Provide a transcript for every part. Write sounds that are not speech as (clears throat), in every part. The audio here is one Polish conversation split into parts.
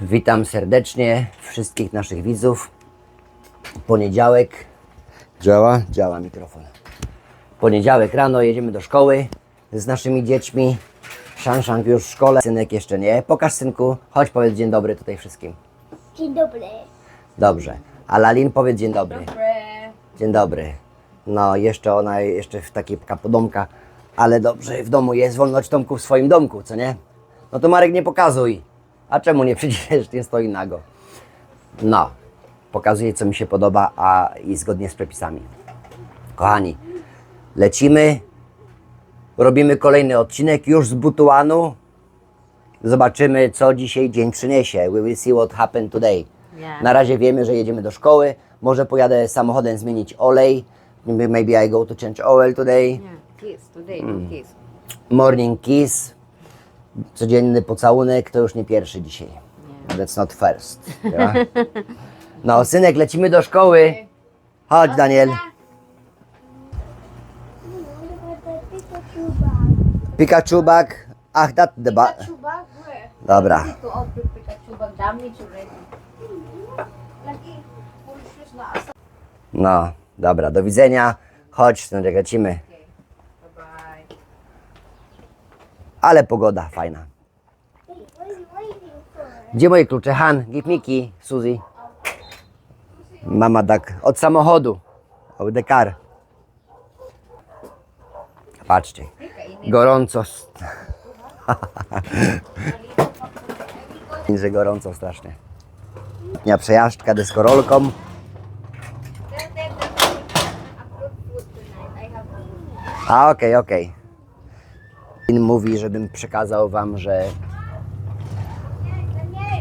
Witam serdecznie wszystkich naszych widzów. Poniedziałek. Działa? Działa mikrofon. Poniedziałek rano jedziemy do szkoły z naszymi dziećmi. Szanszank już w szkole, synek jeszcze nie. Pokaż synku, chodź powiedz dzień dobry tutaj wszystkim. Dzień dobry. Dobrze. A Lalin powiedz dzień dobry. Dzień dobry. No, jeszcze ona, jeszcze w takiej kapodomka, ale dobrze, w domu jest wolność Tomku w swoim domku, co nie? No to Marek nie pokazuj. A czemu nie przecież nie (laughs) stoi nago? No, pokazuję co mi się podoba, a i zgodnie z przepisami. Kochani, lecimy, robimy kolejny odcinek już z Butuanu. Zobaczymy, co dzisiaj dzień przyniesie. We will see what happened today. Yeah. Na razie wiemy, że jedziemy do szkoły. Może pojadę samochodem zmienić olej. Maybe I go to change oil today. Yeah, kiss today, Mm. kiss. Morning kiss. Codzienny pocałunek to już nie pierwszy dzisiaj. That's not first. ja? No, synek, lecimy do szkoły. Chodź, Daniel. Pikachu bag. Ach, that the bag. Dobra. Asa. No, dobra, do widzenia. Chodź, synek, lecimy. Ale pogoda fajna. Gdzie moje klucze? Han, give me key, Suzy. Mama tak, od samochodu. Od the car. Patrzcie, gorąco. (laughs) że gorąco strasznie. Dnia przejażdżka deskorolką. A, okej, okej. Okay. Mówi, żebym przekazał wam, że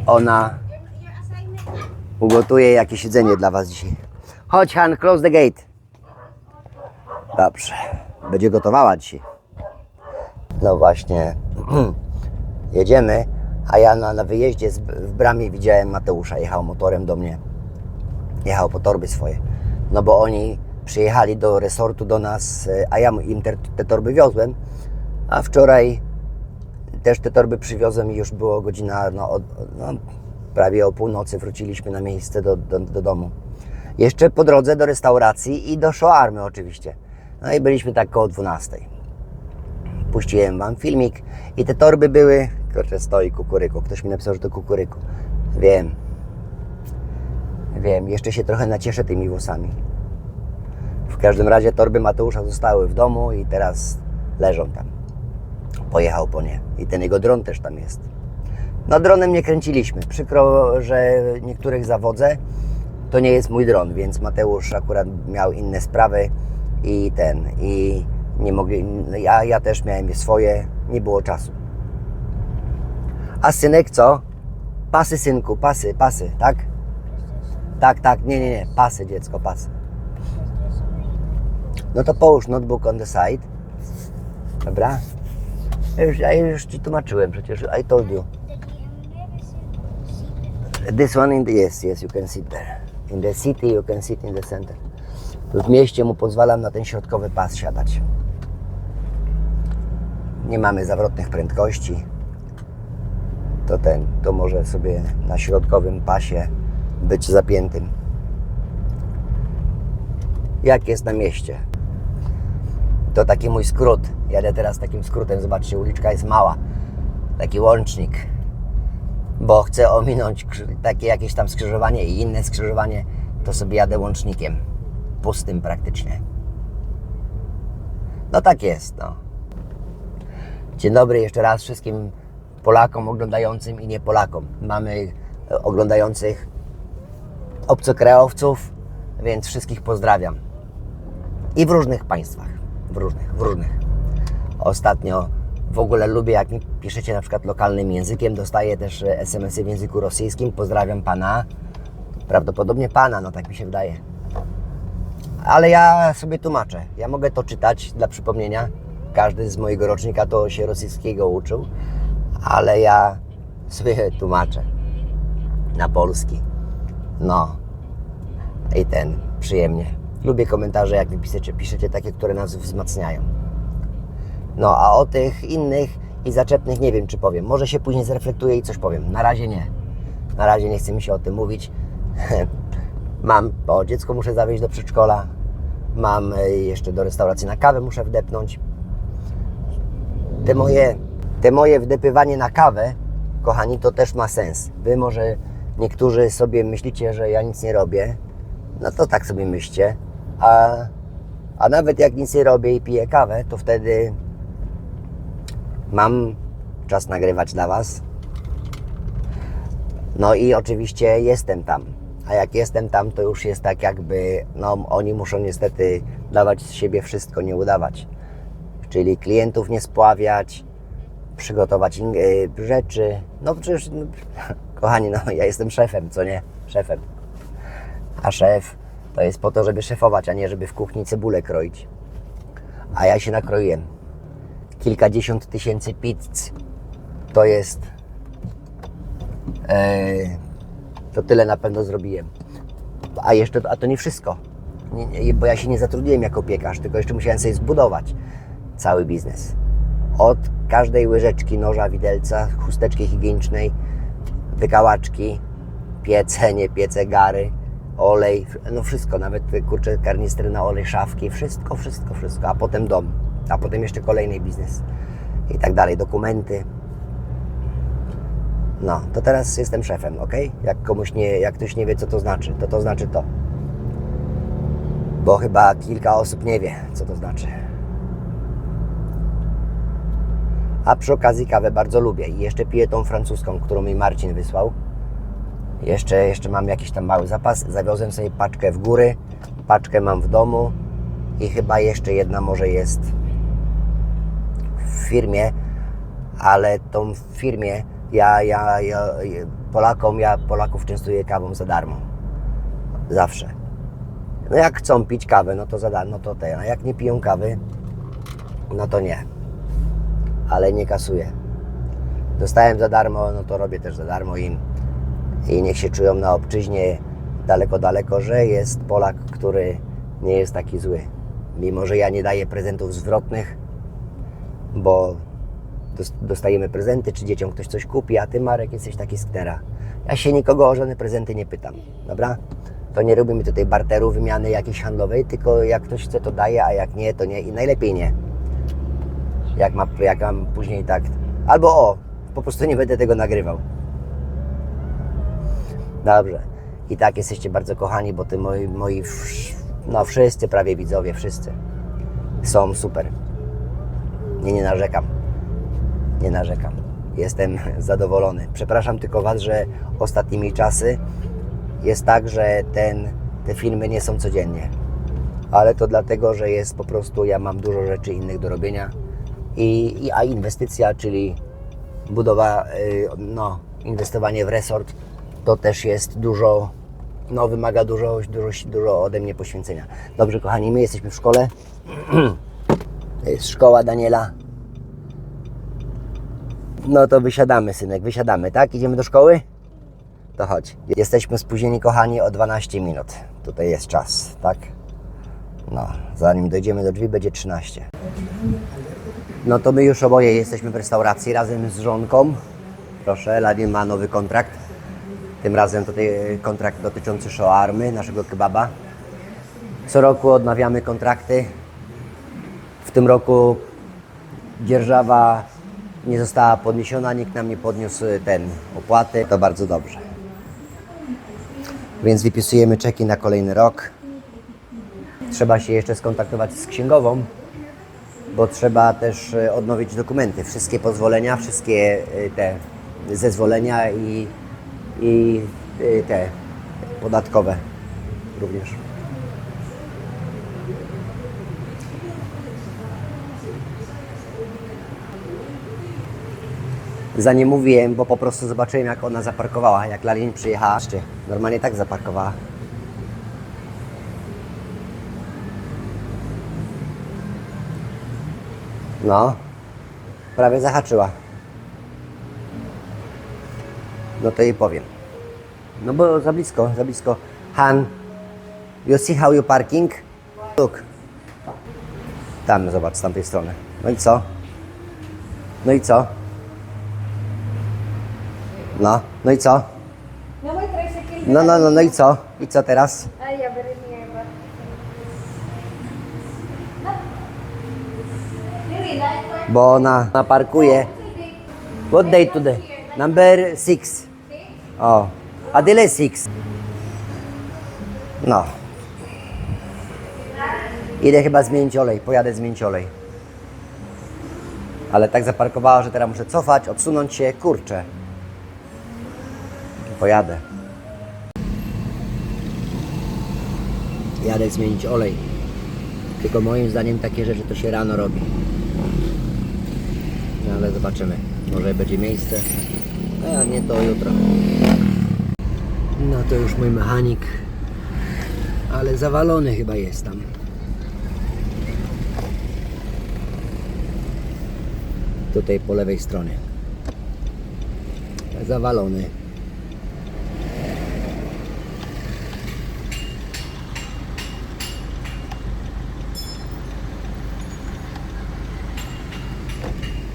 ona ugotuje jakieś jedzenie dla was dzisiaj. Chodź, Han, close the gate. Dobrze. Będzie gotowała dzisiaj. No właśnie. (clears throat) Jedziemy, a ja na, na wyjeździe z, w bramie widziałem Mateusza. Jechał motorem do mnie. Jechał po torby swoje. No bo oni przyjechali do resortu do nas, e, a ja im te, te torby wiozłem. A wczoraj też te torby przywiozłem i już było godzina, no, od, no prawie o północy wróciliśmy na miejsce do, do, do domu. Jeszcze po drodze do restauracji i do szoarmy oczywiście. No i byliśmy tak koło 12. Puściłem Wam filmik i te torby były, kurczę stoi kukuryku, ktoś mi napisał, że to kukuryku. Wiem. Wiem, jeszcze się trochę nacieszę tymi włosami. W każdym razie torby Mateusza zostały w domu i teraz leżą tam pojechał po nie. I ten jego dron też tam jest. No dronem nie kręciliśmy. Przykro, że niektórych zawodzę. To nie jest mój dron, więc Mateusz akurat miał inne sprawy i ten, i nie mogli, ja, ja też miałem swoje, nie było czasu. A synek co? Pasy synku, pasy, pasy, tak? Tak, tak, nie, nie, nie, pasy dziecko, pasy. No to połóż notebook on the side. Dobra? Ja już, ja już Ci tłumaczyłem przecież, I told you. This one in the, yes, yes, you can sit there. In the city, you can sit in the center. W mieście mu pozwalam na ten środkowy pas siadać. Nie mamy zawrotnych prędkości. To ten, to może sobie na środkowym pasie być zapiętym. Jak jest na mieście? To taki mój skrót. Jadę teraz takim skrótem. Zobaczcie, uliczka jest mała. Taki łącznik. Bo chcę ominąć takie jakieś tam skrzyżowanie i inne skrzyżowanie, to sobie jadę łącznikiem. Pustym praktycznie. No tak jest, no. Dzień dobry jeszcze raz wszystkim Polakom oglądającym i nie Polakom. Mamy e, oglądających obcokrajowców, więc wszystkich pozdrawiam. I w różnych państwach. W różnych, w różnych. Ostatnio w ogóle lubię, jak mi piszecie na przykład lokalnym językiem. Dostaję też e, SMS-y w języku rosyjskim. Pozdrawiam pana. Prawdopodobnie pana, no tak mi się wydaje. Ale ja sobie tłumaczę. Ja mogę to czytać dla przypomnienia. Każdy z mojego rocznika to się rosyjskiego uczył, ale ja sobie tłumaczę na polski. No, i ten, przyjemnie. Lubię komentarze, jak wy piszecie, piszecie takie, które nas wzmacniają. No, a o tych innych i zaczepnych nie wiem, czy powiem. Może się później zreflektuję i coś powiem. Na razie nie. Na razie nie chce mi się o tym mówić. (laughs) Mam, bo dziecko muszę zawieźć do przedszkola. Mam e, jeszcze do restauracji na kawę muszę wdepnąć. Te moje, te moje wdepywanie na kawę, kochani, to też ma sens. Wy może niektórzy sobie myślicie, że ja nic nie robię. No to tak sobie myślcie. A, a nawet jak nic nie robię i piję kawę, to wtedy mam czas nagrywać dla Was. No i oczywiście jestem tam. A jak jestem tam, to już jest tak jakby, no oni muszą niestety dawać z siebie wszystko, nie udawać. Czyli klientów nie spławiać, przygotować y, rzeczy. No przecież, no, (laughs) kochani, no ja jestem szefem, co nie? Szefem. A szef to jest po to, żeby szefować, a nie żeby w kuchni cebulę kroić. A ja się nakroiłem. Kilkadziesiąt tysięcy pizz. To jest Eee, to tyle na pewno zrobiłem. A jeszcze, a to nie wszystko. Nie, nie, bo ja się nie zatrudniłem jako piekarz, tylko jeszcze musiałem sobie zbudować cały biznes. Od każdej łyżeczki, noża, widelca, chusteczki higienicznej, wykałaczki, piece, nie piece, gary, olej, no wszystko, nawet kurczę, karnistry na olej, szafki, wszystko, wszystko, wszystko, a potem dom, a potem jeszcze kolejny biznes i tak dalej, dokumenty. No, to teraz jestem szefem, ok? Jak komuś nie, jak ktoś nie wie, co to znaczy, to to znaczy to. Bo chyba kilka osób nie wie, co to znaczy. A przy okazji kawę bardzo lubię i jeszcze piję tą francuską, którą mi Marcin wysłał. Jeszcze, jeszcze mam jakiś tam mały zapas. Zawiozłem sobie paczkę w góry, paczkę mam w domu i chyba jeszcze jedna może jest firmie, ale tą firmie ja, ja, ja Polakom, ja Polaków częstuję kawą za darmo. Zawsze. No jak chcą pić kawę, no to za darmo, no to te. A jak nie piją kawy, no to nie. Ale nie kasuję. Dostałem za darmo, no to robię też za darmo im. I niech się czują na obczyźnie daleko, daleko, że jest Polak, który nie jest taki zły. Mimo, że ja nie daję prezentów zwrotnych, bo dos- dostajemy prezenty, czy dzieciom ktoś coś kupi, a ty Marek jesteś taki sknera. Ja się nikogo o żadne prezenty nie pytam, dobra? To nie robimy tutaj barteru, wymiany jakiejś handlowej, tylko jak ktoś chce to daje, a jak nie, to nie i najlepiej nie. Jak, ma, jak mam później tak. Albo o, po prostu nie będę tego nagrywał. Dobrze. I tak jesteście bardzo kochani, bo ty moi, moi no wszyscy prawie widzowie, wszyscy są super. Nie, nie narzekam nie narzekam. Jestem zadowolony. Przepraszam tylko Was, że ostatnimi czasy jest tak, że ten, te filmy nie są codziennie. Ale to dlatego, że jest po prostu, ja mam dużo rzeczy innych do robienia. I, i, a inwestycja, czyli budowa, y, no, inwestowanie w resort, to też jest dużo, no, wymaga dużo, dużo, dużo ode mnie poświęcenia. Dobrze, kochani, my jesteśmy w szkole. (clears throat) To jest szkoła Daniela. No to wysiadamy, synek, wysiadamy, tak? Idziemy do szkoły? To chodź. Jesteśmy spóźnieni, kochani, o 12 minut. Tutaj jest czas, tak? No, zanim dojdziemy do drzwi, będzie 13. No to my już oboje jesteśmy w restauracji razem z żonką. Proszę, Ladin ma nowy kontrakt. Tym razem tutaj kontrakt dotyczący shawarmy, naszego kebaba. Co roku odnawiamy kontrakty. Tym roku dzierżawa nie została podniesiona, nikt nam nie podniósł y, ten opłaty, to bardzo dobrze. Więc wypisujemy czeki na kolejny rok. Trzeba się jeszcze skontaktować z księgową, bo trzeba też y, odnowić dokumenty, wszystkie pozwolenia, wszystkie y, te zezwolenia i, i te podatkowe również. Za nie mówiłem, bo po prostu zobaczyłem, jak ona zaparkowała. Jak Lalin przyjechała, Patrzcie, normalnie tak zaparkowała. No, prawie zahaczyła. No to jej powiem. No bo za blisko, za blisko. Han, you see how you parking? Look. Tam, zobacz, z tamtej strony. No i co? No i co? No, no i co? No, no, no, no i co? I co teraz? Ay, ya veré mi agua. Bo ona naparkuje. What day today? Number six. O, a tyle six. No. Idę chyba zmienić olej, pojadę zmienić olej. Ale tak zaparkowała, że teraz muszę cofać, odsunąć się, kurczę. Pojadę. Jadę zmienić olej. Tylko moim zdaniem takie rzeczy to się rano robi. No ale zobaczymy. Może będzie miejsce. A nie to jutro. No to już mój mechanik. Ale zawalony chyba jest tam. Tutaj po lewej stronie. Zawalony.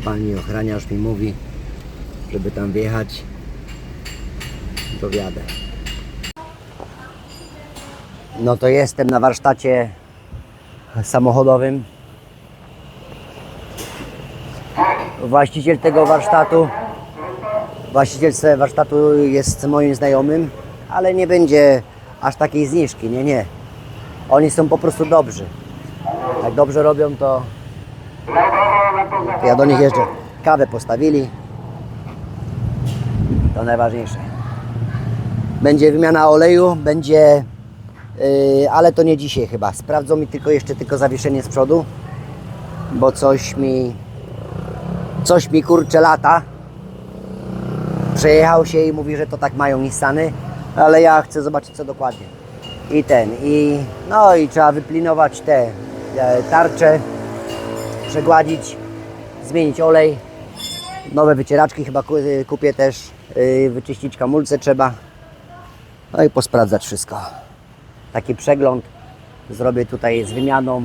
Pani ochraniarz mi mówi, żeby tam wjechać. To wjadę. No to jestem na warsztacie samochodowym. Właściciel tego warsztatu, właściciel warsztatu jest moim znajomym, ale nie będzie aż takiej zniżki, nie, nie. Oni są po prostu dobrzy. Jak dobrze robią, to ja do nich jeżdżę. Kawę postawili. To najważniejsze. Będzie wymiana oleju, będzie, yy, ale to nie dzisiaj chyba. Sprawdzą mi tylko jeszcze tylko zawieszenie z przodu, bo coś mi, coś mi kurcze lata. Przejechał się i mówi, że to tak mają Nissany, ale ja chcę zobaczyć co dokładnie. I ten, i no i trzeba wyplinować te e, tarcze, przegładzić, zmienić olej, nowe wycieraczki chyba y, kupię też, yy, wyczyścić kamulce trzeba, no i posprawdzać wszystko. Taki przegląd zrobię tutaj z wymianą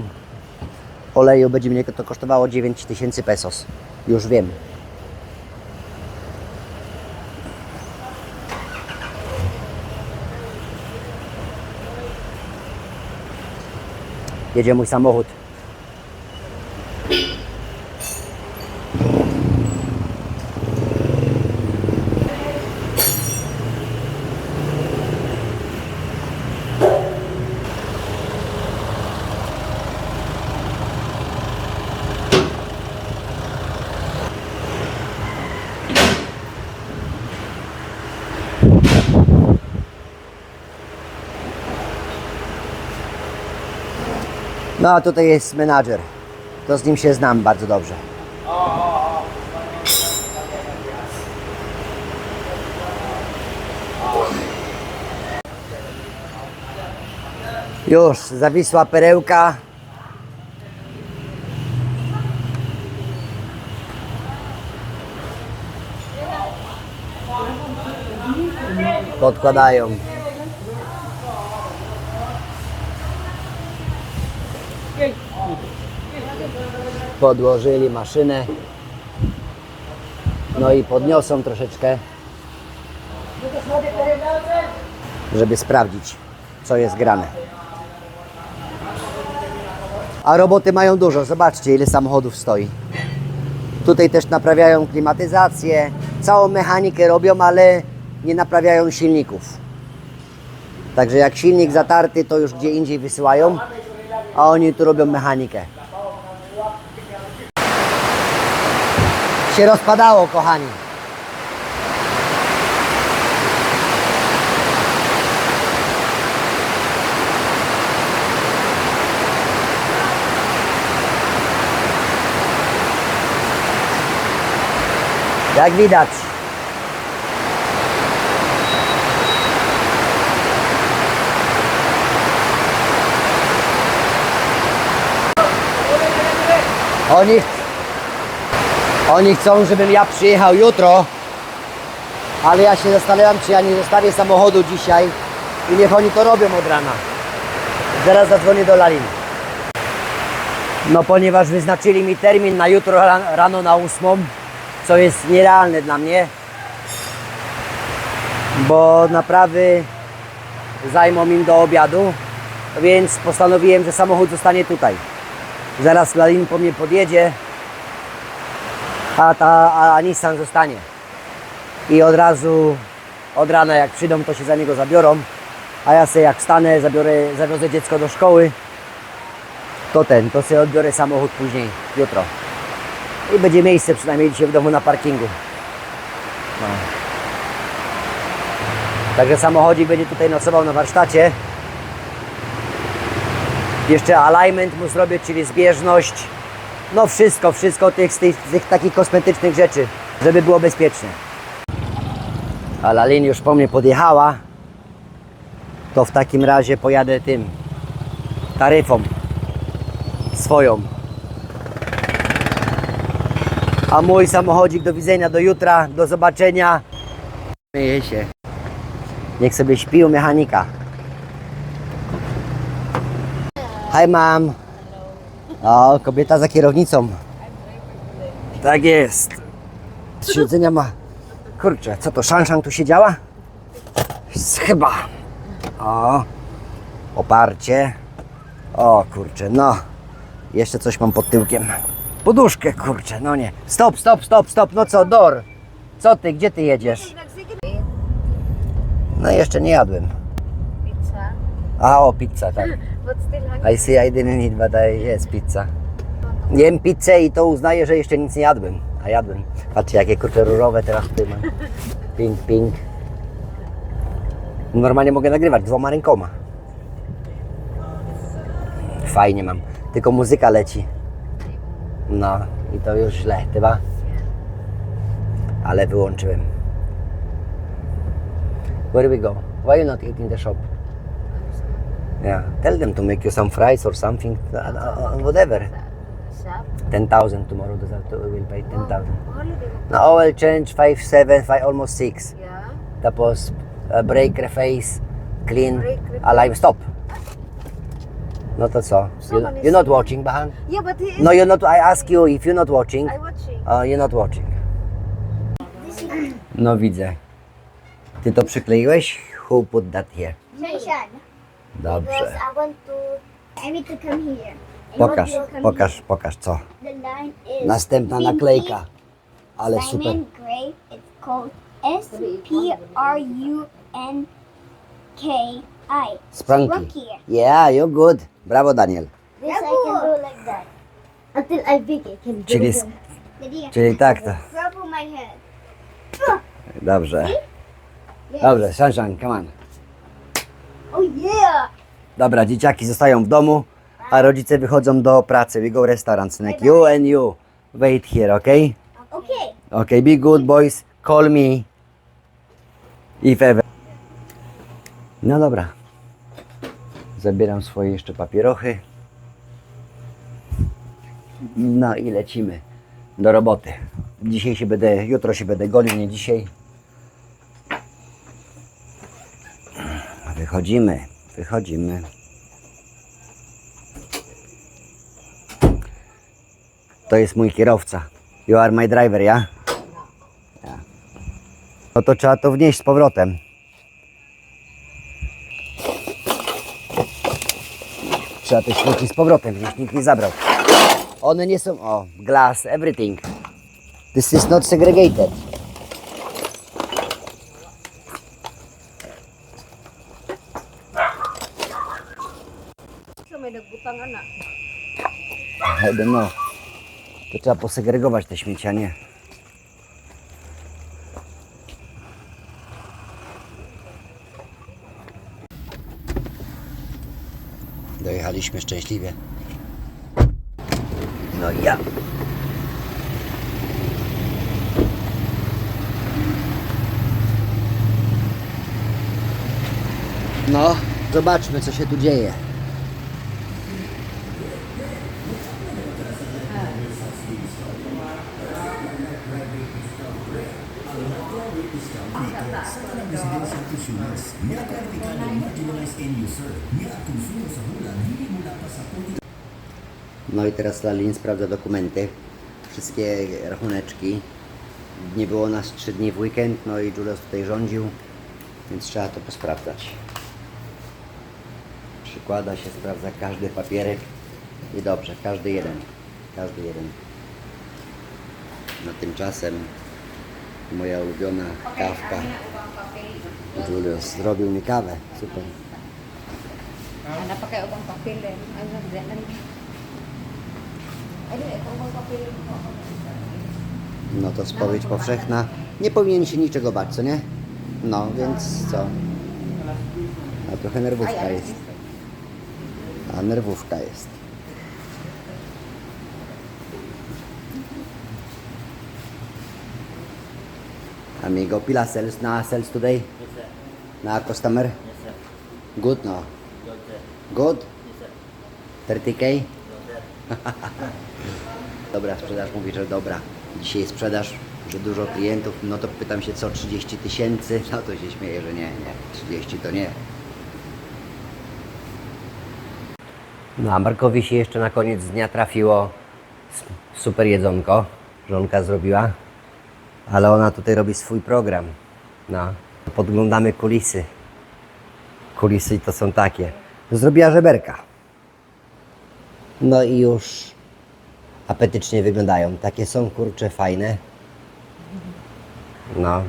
oleju, będzie mnie to kosztowało 9000 pesos, już wiem. Jedzie mój samochód. No a tutaj jest menadżer. To z nim się znam bardzo dobrze. Już zawisła perełka. Podkładają. Podłożyli maszynę. No i podniosą troszeczkę, żeby sprawdzić, co jest grane. A roboty mają dużo. Zobaczcie, ile samochodów stoi. Tutaj też naprawiają klimatyzację, całą mechanikę robią, ale nie naprawiają silników. Także jak silnik zatarty, to już gdzie indziej wysyłają, a oni tu robią mechanikę. Się rozpadało, kochani. Jak widać. Oni oni chcą, żebym ja przyjechał jutro, ale ja się zastanawiam, czy ja nie zostawię samochodu dzisiaj i niech oni to robią od rana. Zaraz zadzwonię do Lalin. No ponieważ wyznaczyli mi termin na jutro ra- rano na ósmą, co jest nierealne dla mnie, bo naprawy zajmą im do obiadu, więc postanowiłem, że samochód zostanie tutaj. Zaraz Lalin po mnie podjedzie, a, ta, a Nissan zostanie. I od razu, od rana jak przyjdą, to się za niego zabiorą, a ja sobie jak wstanę, zabiorę, zawiozę dziecko do szkoły, to ten, to sobie odbiorę samochód później, jutro. I będzie miejsce przynajmniej dzisiaj w domu na parkingu. No. Także samochodzik będzie tutaj nocował na warsztacie. Jeszcze alignment mu zrobię, czyli zbieżność. No wszystko, wszystko tych, tych, tych takich kosmetycznych rzeczy, żeby było bezpiecznie. A Lalin już po mnie podjechała. To w takim razie pojadę tym taryfą swoją. A mój samochodzik do widzenia do jutra, do zobaczenia. Myje się. Niech sobie śpi u mechanika. Hi mam. O, kobieta za kierownicą. Tak jest. Siedzenia ma. Kurczę, co to, szanszan tu siedziała? Chyba. O, oparcie. O kurczę, no. Jeszcze coś mam pod tyłkiem. Poduszkę, kurczę, no nie. Stop, stop, stop, stop. No co, Dor? Co ty, gdzie ty jedziesz? No jeszcze nie jadłem. Pizza. A, o, pizza, tak. But still hungry. I see I didn't eat, but I, yes, pizza. Jem pizzę i to uznaję, że jeszcze nic nie jadłem. A jadłem. Patrzcie, jakie kurcze różowe teraz tutaj mam. Pink, pink. Normalnie mogę nagrywać dwoma rękoma. Fajnie mam. Tylko muzyka leci. No i to już źle, chyba. Ale wyłączyłem. Where we go? Why you not eating the shop? Yeah, tell them to make you some fries or something, uh, uh, whatever. 10,000 tomorrow, does that, we will pay 10,000. Holiday. Now oil change 5, 7, 5, almost 6. Yeah. Tapos uh, brake, reface, clean, Brake, reface. alive, stop. No to co? you, you're not watching, Bahan? Yeah, but he is. No, you're not, I ask you if you're not watching. I'm watching. Uh, you're not watching. No widzę. Ty to przykleiłeś? Who put that here? Sunshine. Dobrze. Because I want to. I need to come here. I Pokaż, want to come pokaż, pokaż co. here. The line is. Następna pinky, naklejka. Ale super. Diamond gray. It's called S P R U N K I. Yeah, you're good. Brawo, Daniel. This I can do like that. Until I big I can do Czyli, s- czyli tak to. rub on my head. Dobrze. Dobrze, Sunshine, come on. Oh yeah. Dobra, dzieciaki zostają w domu, a rodzice wychodzą do pracy. We go restaurant, synek. You and you. Wait here, okay? Okay. Okay, be good boys. Call me. If ever. No dobra. Zabieram swoje jeszcze papierochy. No i lecimy do roboty. Dzisiaj się będę, jutro się będę golił, nie dzisiaj. Wychodzimy, wychodzimy. To jest mój kierowca. You are my driver, ja? Ja. No to trzeba to wnieść z powrotem. Trzeba te śmieci z powrotem wnieść, nikt nie zabrał. One nie są, o, glass, everything. This is not segregated. Nagbutang anak. I. To trzeba posegregować te śmieci, a nie. Dojechaliśmy szczęśliwie. No i ja. No, zobaczmy co się tu dzieje. No i teraz Lalin sprawdza dokumenty, wszystkie rachuneczki. Nie było nas 3 dni w weekend, no i Julius tutaj rządził, więc trzeba to posprawdzać. Przykłada się, sprawdza każdy papierek i dobrze, każdy jeden. Każdy jeden. No tymczasem moja ulubiona kawka. Julius zrobił mi kawę. Super. Ano pa kayo bang papel eh? Ano, ano, ano, ito bang papel mo? No to spowiedź powszechna. Nie powinien się niczego bać, co nie? No, więc co? A trochę nerwówka jest. A nerwówka jest. Amigo, pila sales na sales today? Na customer? Good, no? Good? 30k? (laughs) Dobra, sprzedaż mówi, że dobra. Dzisiaj sprzedaż, że dużo klientów, no to pytam się co, 30 tysięcy? No to się śmieję, że nie, nie, 30 to nie. No a Markowi się jeszcze na koniec dnia trafiło super jedzonko, żonka zrobiła, ale ona tutaj robi swój program. No, podglądamy kulisy. Kulisy to są takie. Zrobiła żeberka. No i już apetycznie wyglądają. Takie są kurcze fajne. No.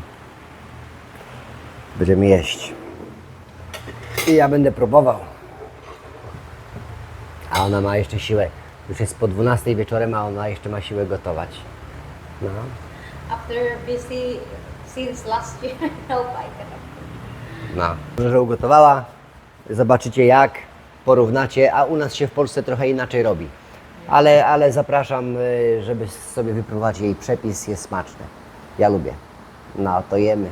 Będziemy jeść. I ja będę próbował. A ona ma jeszcze siłę. Już jest po 12 wieczorem, a ona jeszcze ma siłę gotować. No. After busy since last year, (laughs) no I cannot. No. Że ugotowała. Zobaczycie jak, porównacie, a u nas się w Polsce trochę inaczej robi. Ale, ale zapraszam, y, żeby sobie wypróbować jej przepis, jest smaczny. Ja lubię. No to jemy.